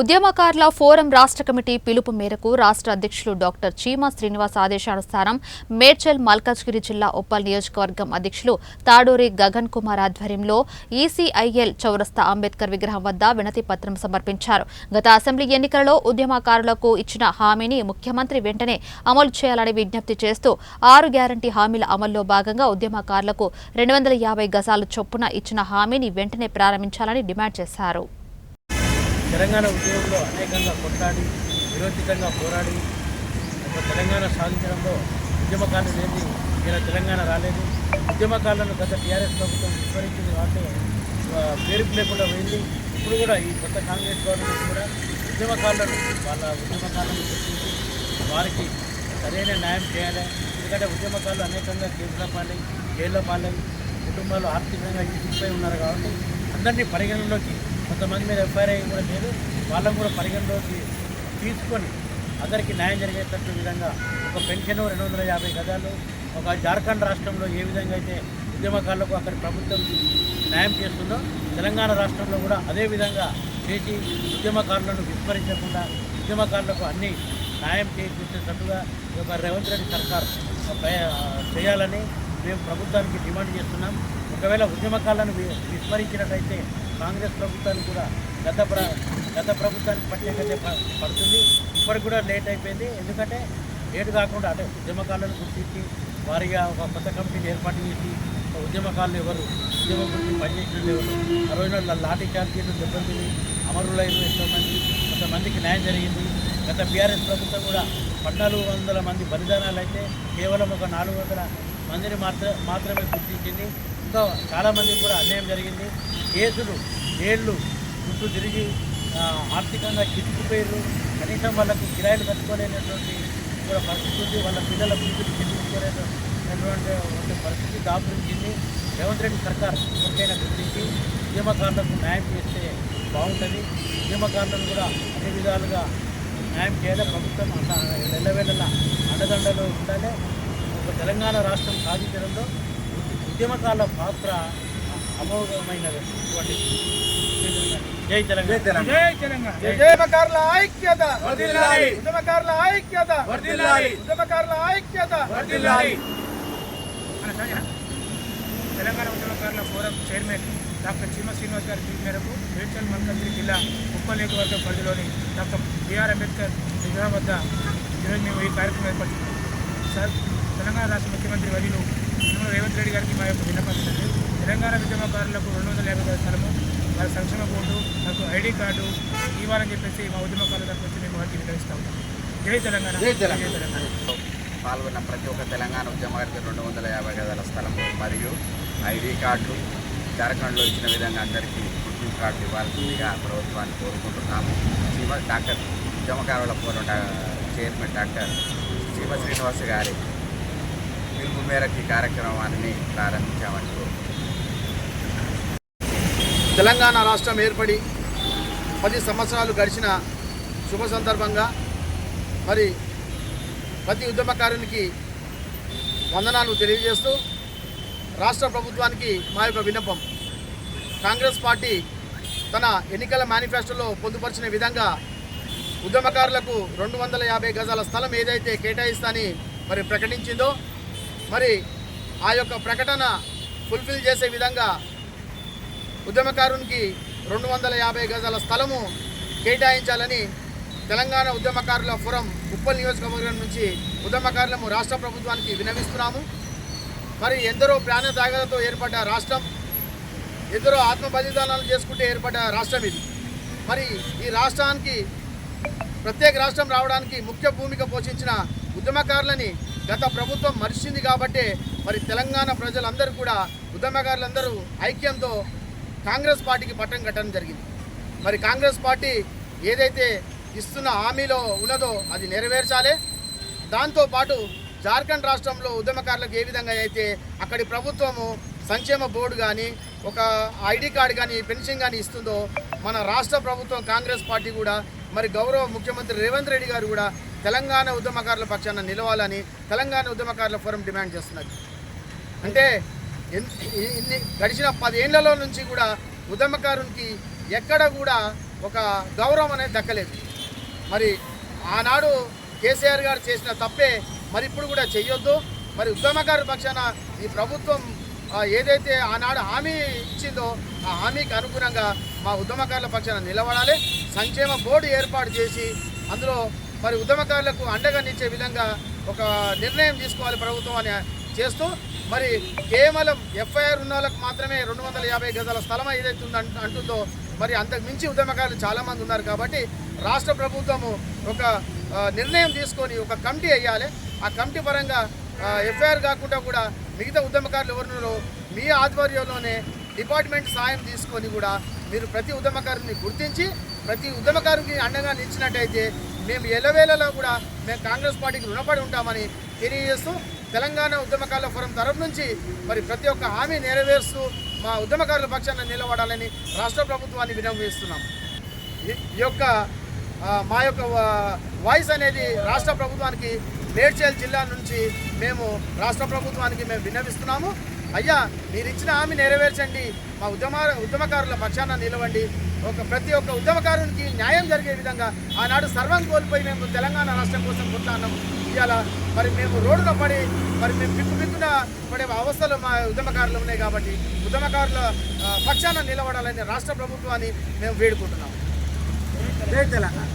ఉద్యమకారుల ఫోరం రాష్ట్ర కమిటీ పిలుపు మేరకు రాష్ట్ర అధ్యక్షులు డాక్టర్ చీమా శ్రీనివాస్ ఆదేశానుసారం మేడ్చల్ మల్కాజ్గిరి జిల్లా ఉప్పల్ నియోజకవర్గం అధ్యక్షులు తాడూరి గగన్ కుమార్ ఆధ్వర్యంలో ఈసీఐఎల్ చౌరస్తా అంబేద్కర్ విగ్రహం వద్ద వినతి పత్రం సమర్పించారు. గత అసెంబ్లీ ఎన్నికలలో ఉద్యమకారులకు ఇచ్చిన హామీని ముఖ్యమంత్రి వెంటనే అమలు చేయాలని విజ్ఞప్తి చేస్తూ ఆరు గ్యారంటీ హామీల అమల్లో భాగంగా ఉద్యమకారులకు రెండు వందల యాభై గజాల చొప్పున ఇచ్చిన హామీని వెంటనే ప్రారంభించాలని డిమాండ్ చేశారు. తెలంగాణ ఉద్యోగంలో అనేకంగా కొట్లాడి విరోచితంగా పోరాడి ఒక తెలంగాణ సాధించడంలో ఉద్యమకారులు లేని ఇలా తెలంగాణ రాలేదు. ఉద్యమకారులను గత టీఆర్ఎస్ ప్రభుత్వం విస్మరించింది కాబట్టి పేరుకు లేకుండా పోయింది. ఇప్పుడు కూడా ఈ కొత్త కాంగ్రెస్ గవర్నమెంట్ కూడా ఉద్యమకారులను వాళ్ళ ఉద్యమకారులను గుర్తించి వారికి సరైన న్యాయం చేయాలి. ఎందుకంటే ఉద్యమకారులు అనేకంగా కేసుల పాలై జైల్లో పాలై కుటుంబాలు ఆర్థికంగా ఇరుక్కుపోయి ఉన్నారు కాబట్టి అందరినీ పరిగణనలోకి కొంతమంది మీద ఎఫ్ఐఆర్ కూడా లేదు. వాళ్ళని కూడా పరిగణలోకి తీసుకొని అందరికీ న్యాయం జరిగేటట్టు విధంగా ఒక పెన్షన్ రెండు వందల యాభై గదాలు ఒక జార్ఖండ్ రాష్ట్రంలో ఏ విధంగా అయితే ఉద్యమకారులకు అక్కడ ప్రభుత్వం న్యాయం చేస్తుందో తెలంగాణ రాష్ట్రంలో కూడా అదే విధంగా చేసి ఉద్యమకారులను విస్మరించకుండా ఉద్యమకారులకు అన్ని న్యాయం చేసేటట్టుగా ఈ యొక్క రేవంత్ రెడ్డి సర్కార్ చేయాలని మేము ప్రభుత్వానికి డిమాండ్ చేస్తున్నాం. ఒకవేళ ఉద్యమకాలను విస్మరించినట్లయితే విస్మరించినట్టయితే కాంగ్రెస్ ప్రభుత్వానికి కూడా గత ప్ర గత ప్రభుత్వానికి పట్టినట్టయితే పడుతుంది. ఇప్పటికి కూడా లేట్ అయిపోయింది. ఎందుకంటే లేట్ కాకుండా అంటే ఉద్యమకాలను గుర్తించి వారిగా ఒక కొత్త కమిటీని ఏర్పాటు చేసి ఒక ఎవరు ఉద్యమం గురించి పనిచేసిన ఎవరు ఆ రోజున లాఠీ చార్జీలు దెబ్బతిని అమరులైన ఎంతోమంది కొంతమందికి న్యాయం జరిగింది. గత బీఆర్ఎస్ ప్రభుత్వం కూడా పద్నాలుగు వందల మంది బలిదానాలు అయితే కేవలం ఒక నాలుగు వందల మందిని మాత్ర మాత్రమే గుర్తించింది. ఎంతో చాలామందికి కూడా అన్యాయం జరిగింది. కేసులు ఏళ్ళు చుట్టూ తిరిగి ఆర్థికంగా చిక్కుకుపోయారు కనీసం వాళ్ళకు కిరాయిలు కట్టుకోలేనటువంటి కూడా పరిస్థితి ఉంది. వాళ్ళ పిల్లల ఫీజులు చెల్లించుకోలేనటువంటి పరిస్థితి దాపురించింది. రేవంత్ రెడ్డి సర్కార్ ఎవరికైనా గుర్తించి ఉద్యమకారులకు న్యాయం చేస్తే బాగుంటుంది. ఉద్యమకారులను కూడా అన్ని విధాలుగా న్యాయం చేయాలి. ప్రభుత్వం అంత వెళ్ళవేళ్ళ అండదండలు ఉండాలి. ఒక తెలంగాణ రాష్ట్రం సాధించడంలో ఉద్యమకారుల పాత్ర అమోఘమైనటువంటి జై తెలంగాణ. జై తెలంగాణ. ఉద్యమకారుల ఐక్యత. వర్ధిల్లాలి. ఉద్యమకారుల ఐక్యత. వర్ధిల్లాలి. ఉద్యమకారుల ఐక్యత? తెలంగాణ ఉద్యమకారుల ఫోరం చైర్మన్ డాక్టర్ చీమ శ్రీనివాస్ గారి పిలుపు మేరకు మేడ్చల్ మల్కాజ్గిరి జిల్లా ఉప్పల్ నియోజకవర్గం పరిధిలోని డాక్టర్ బిఆర్ అంబేద్కర్ విగ్రహం వద్ద ఈరోజు మేము ఈ కార్యక్రమం ఏర్పడుతున్నాం సార్ తెలంగాణ రాష్ట్ర ముఖ్యమంత్రి వర్యులు యనమల రేవంత్ రెడ్డి గారికి మా యొక్క విన్నపం ఏంటంటే తెలంగాణ ఉద్యమకారులకు రెండు వందల యాభై గజ స్థలము వారి సంక్షేమ బోర్డు నాకు ఐడి కార్డు ఇవ్వాలని చెప్పేసి మా ఉద్యమకారుల తరఫు నుంచి మేము వారికి వినియోగిస్తా ఉంటాం జై తెలంగాణ. జై తెలంగాణ. పాల్గొన్న ప్రతి ఒక్క తెలంగాణ ఉద్యమానికి రెండు వందల యాభై గదాల స్థలం మరియు ఐడి కార్డులు జార్ఖండ్లో ఇచ్చిన విధంగా అందరికీ గుర్తింపు కార్డు ఇవ్వాల్సిందిగా ప్రభుత్వాన్ని కోరుకుంటున్నాము. శ్రీమ డాక్టర్ ఉద్యమకారుల డా- చైర్మన్ డాక్టర్ శ్రీమ శ్రీనివాస్ గారి పిలుపు మేరకు ఈ కార్యక్రమాన్ని ప్రారంభించామని తెలంగాణ రాష్ట్రం ఏర్పడి పది సంవత్సరాలు గడిచిన శుభ సందర్భంగా మరి ప్రతి ఉద్యమకారునికి వందనాలు తెలియజేస్తూ రాష్ట్ర ప్రభుత్వానికి మా యొక్క విన్నపం. కాంగ్రెస్ పార్టీ తన ఎన్నికల మేనిఫెస్టోలో పొందుపరిచిన విధంగా ఉద్యమకారులకు రెండు వందల యాభై గజాల స్థలం ఏదైతే కేటాయిస్తాని మరి ప్రకటించిందో మరి ఆ యొక్క ప్రకటన ఫుల్ఫిల్ చేసే విధంగా ఉద్యమకారునికి రెండు వందల యాభై గజాల స్థలము కేటాయించాలని తెలంగాణ ఉద్యమకారుల ఫోరం ఉప్పల్ నియోజకవర్గం నుంచి ఉద్యమకారులము రాష్ట్ర ప్రభుత్వానికి వినవిస్తున్నాము. మరి ఎందరో ప్రాణ త్యాగాలతో ఏర్పడ్డ రాష్ట్రం ఎందరో ఆత్మ బలిదానాలు చేసుకుంటే ఏర్పడ్డ రాష్ట్రం ఇది. మరి ఈ రాష్ట్రానికి ప్రత్యేక రాష్ట్రం రావడానికి ముఖ్య భూమిక పోషించిన ఉద్యమకారులని గత ప్రభుత్వం మరిచింది కాబట్టే మరి తెలంగాణ ప్రజలందరూ కూడా ఉద్యమకారులందరూ ఐక్యంతో కాంగ్రెస్ పార్టీకి పట్టం కట్టడం జరిగింది. మరి కాంగ్రెస్ పార్టీ ఏదైతే ఇస్తున్న హామీలో ఉన్నదో అది నెరవేర్చాలి. దాంతోపాటు జార్ఖండ్ రాష్ట్రంలో ఉద్యమకారులకు ఏ విధంగా అయితే అక్కడి ప్రభుత్వము సంక్షేమ బోర్డు కానీ ఒక ఐడి కార్డు కానీ పెన్షన్ కానీ ఇస్తుందో మన రాష్ట్ర ప్రభుత్వం కాంగ్రెస్ పార్టీ కూడా మరి గౌరవ ముఖ్యమంత్రి రేవంత్ రెడ్డి గారు కూడా తెలంగాణ ఉద్యమకారుల పక్షాన నిలవాలని తెలంగాణ ఉద్యమకారుల ఫోరం డిమాండ్ చేస్తున్నది. అంటే ఇన్ని గడిచిన పదేళ్ళలో నుంచి కూడా ఉద్యమకారునికి ఎక్కడ కూడా ఒక గౌరవం అనేది దక్కలేదు. మరి ఆనాడు కేసీఆర్ గారు చేసిన తప్పే మరి ఇప్పుడు కూడా చేయొద్దు మరి ఉద్యమకారుల పక్షాన ఈ ప్రభుత్వం ఏదైతే ఆనాడు హామీ ఇచ్చిందో ఆ హామీకి అనుగుణంగా మా ఉద్యమకారుల పక్షాన నిలబడాలి. సంక్షేమ బోర్డు ఏర్పాటు చేసి అందులో మరి ఉద్యమకారులకు అండగా నిచ్చే విధంగా ఒక నిర్ణయం తీసుకోవాలి ప్రభుత్వం అని చేస్తూ మరి కేవలం ఎఫ్ఐఆర్ ఉన్న వాళ్ళకి మాత్రమే రెండు వందల యాభై గజాల స్థలం ఏదైతే ఉందో అంట- అంటుందో మరి అంతకు మించి ఉద్యమకారులు చాలామంది ఉన్నారు కాబట్టి రాష్ట్ర ప్రభుత్వము ఒక నిర్ణయం తీసుకొని ఒక కమిటీ వేయాలి. ఆ కమిటీ పరంగా ఎఫ్ఐఆర్ కాకుండా కూడా మిగతా ఉద్యమకారులు ఎవరు మీ ఆధ్వర్యంలోనే డిపార్ట్మెంట్ సాయం తీసుకొని కూడా మీరు ప్రతి ఉద్యమకారుని గుర్తించి ప్రతి ఉద్యమకారుకి అండగా నిలిచినట్టయితే మేము ఎలవేళలో కూడా మేము కాంగ్రెస్ పార్టీకి రుణపడి ఉంటామని తెలియజేస్తూ తెలంగాణ ఉద్యమకారుల ఫోరం తరఫు నుంచి మరి ప్రతి ఒక్క హామీ నెరవేరుస్తూ మా ఉద్యమకారుల పక్షాన నిలబడాలని రాష్ట్ర ప్రభుత్వాన్ని వినియోగిస్తున్నాం ఈ యొక్క మా యొక్క వాయిస్ అనేది రాష్ట్ర ప్రభుత్వానికి మేడ్చల్ జిల్లా నుంచి మేము రాష్ట్ర ప్రభుత్వానికి మేము విన్నవిస్తున్నాము. అయ్యా మీరు ఇచ్చిన హామీ నెరవేర్చండి. మా ఉద్యమ ఉద్యమకారుల పక్షాన నిలవండి. ఒక ప్రతి ఒక్క ఉద్యమకారునికి న్యాయం జరిగే విధంగా ఆనాడు సర్వం కోల్పోయి మేము తెలంగాణ రాష్ట్రం కోసం కొట్లాన్నాము ఇవాళ మరి మేము రోడ్డున పడి మరి మేము పిక్కు పిక్కున పడే అవస్థలు మా ఉద్యమకారులు ఉన్నాయి కాబట్టి ఉద్యమకారుల పక్షాన నిలబడాలని రాష్ట్ర ప్రభుత్వాన్ని మేము వేడుకుంటున్నాం. జై తెలంగాణ.